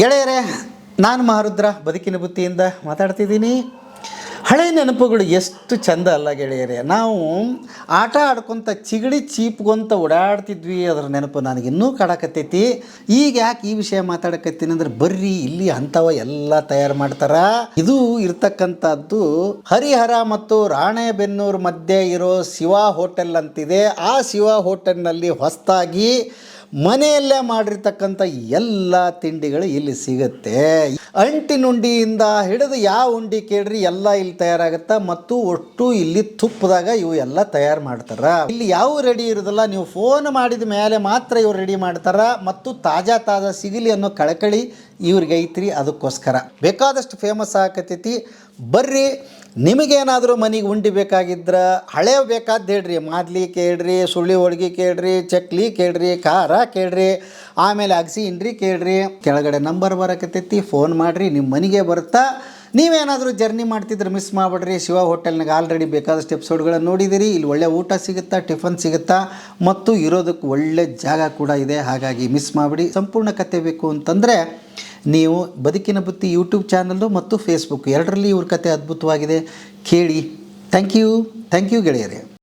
ಗೆಳೆಯರೇ, ನಾನು ಮಹಾರುದ್ರ ಬದುಕಿನ ಬುತ್ತಿಯಿಂದ ಮಾತಾಡ್ತಿದ್ದೀನಿ. ಹಳೆ ನೆನಪುಗಳು ಎಷ್ಟು ಚಂದ ಅಲ್ಲ ಗೆಳೆಯರೇ. ನಾವು ಆಟ ಆಡ್ಕೊತ ಚಿಗಡಿ ಚೀಪ್ಗೊಂತ ಓಡಾಡ್ತಿದ್ವಿ ಅದರ ನೆನಪು ನನಗೆ ಇನ್ನೂ ಕಾಡಕತ್ತೈತಿ. ಈಗ ಯಾಕೆ ಈ ವಿಷಯ ಮಾತಾಡಕತ್ತೀನಿ ಅಂದ್ರೆ ಬರ್ರಿ, ಇಲ್ಲಿ ಅಂಥವ ಎಲ್ಲ ತಯಾರು ಮಾಡ್ತಾರ. ಇದು ಇರ್ತಕ್ಕಂಥದ್ದು ಹರಿಹರ ಮತ್ತು ರಾಣೆಬೆನ್ನೂರು ಮಧ್ಯೆ ಇರೋ ಶಿವ ಹೋಟೆಲ್ ಅಂತಿದೆ. ಆ ಶಿವ ಹೋಟೆಲ್ನಲ್ಲಿ ಹೊಸದಾಗಿ ಮನೆಯಲ್ಲೇ ಮಾಡಿರ್ತಕ್ಕಂಥ ಎಲ್ಲ ತಿಂಡಿಗಳು ಇಲ್ಲಿ ಸಿಗುತ್ತೆ. ಅಂಟಿನುಂಡಿಯಿಂದ ಹಿಡಿದು ಯಾವ ಉಂಡಿ ಕೇಳ್ರಿ ಎಲ್ಲ ಇಲ್ಲಿ ತಯಾರಾಗುತ್ತೆ? ಮತ್ತು ಒಟ್ಟು ಇಲ್ಲಿ ತುಪ್ಪದಾಗ ಇವು ಎಲ್ಲ ತಯಾರು ಮಾಡ್ತಾರ. ಇಲ್ಲಿ ಯಾವ ರೆಡಿ ಇರೋದಿಲ್ಲ, ನೀವು ಫೋನ್ ಮಾಡಿದ ಮೇಲೆ ಮಾತ್ರ ಇವ್ರು ರೆಡಿ ಮಾಡ್ತಾರ. ಮತ್ತು ತಾಜಾ ತಾಜಾ ಸಿಗಲಿ ಅನ್ನೋ ಕಳಕಳಿ ಇವ್ರಿಗೆ ಐತ್ರಿ ಅದಕ್ಕೋಸ್ಕರ. ಬೇಕಾದಷ್ಟು ಫೇಮಸ್ ಆಗತೈತಿ ಬರ್ರಿ, ನಿಮಗೇನಾದರೂ ಮನೆಗೆ ಉಂಡಿ ಬೇಕಾಗಿದ್ರೆ ಹಳೆ ಬೇಕಾದ್ದು ಹೇಳ್ರಿ, ಮಾದ್ಲಿ ಕೇಳ್ರಿ, ಸುಳ್ಳಿ ಹೋಳ್ಗೆ ಕೇಳ್ರಿ, ಚಕ್ಲಿ ಕೇಳ್ರಿ, ಖಾರ ಕೇಳ್ರಿ, ಆಮೇಲೆ ಅಗಸಿ ಇಂಡ್ರಿ ಕೇಳ್ರಿ. ಕೆಳಗಡೆ ನಂಬರ್ ಬರಕತ್ತೈತಿ, ಫೋನ್ ಮಾಡಿರಿ ನಿಮ್ಮ ಮನೆಗೆ ಬರ್ತಾ ನೀವೇನಾದರೂ ಜರ್ನಿ ಮಾಡ್ತಿದ್ರೆ ಮಿಸ್ ಮಾಡಿಬಿಡ್ರಿ. ಶಿವ ಹೋಟೆಲ್ನಾಗ ಆಲ್ರೆಡಿ ಬೇಕಾದಷ್ಟು ಎಪಿಸೋಡ್ಗಳನ್ನು ನೋಡಿದಿರಿ. ಇಲ್ಲಿ ಒಳ್ಳೆ ಊಟ ಸಿಗುತ್ತಾ, ಟಿಫನ್ ಸಿಗುತ್ತಾ, ಮತ್ತು ಇರೋದಕ್ಕೆ ಒಳ್ಳೆ ಜಾಗ ಕೂಡ ಇದೆ. ಹಾಗಾಗಿ ಮಿಸ್ ಮಾಡಿಬಿಡಿ, ಸಂಪೂರ್ಣ ಕತೆ ಬೇಕು ಅಂತಂದರೆ ನೀವು ಬದುಕಿನ ಬುತ್ತಿ ಯೂಟ್ಯೂಬ್ ಚಾನಲ್ಲು ಮತ್ತು ಫೇಸ್ಬುಕ್. ಎರಡರಲ್ಲಿ ಇವ್ರ ಕತೆ ಅದ್ಭುತವಾಗಿದೆ. ಕೇಳಿ. Thank you. ಥ್ಯಾಂಕ್ ಯು ಗೆಳೆಯರೇ.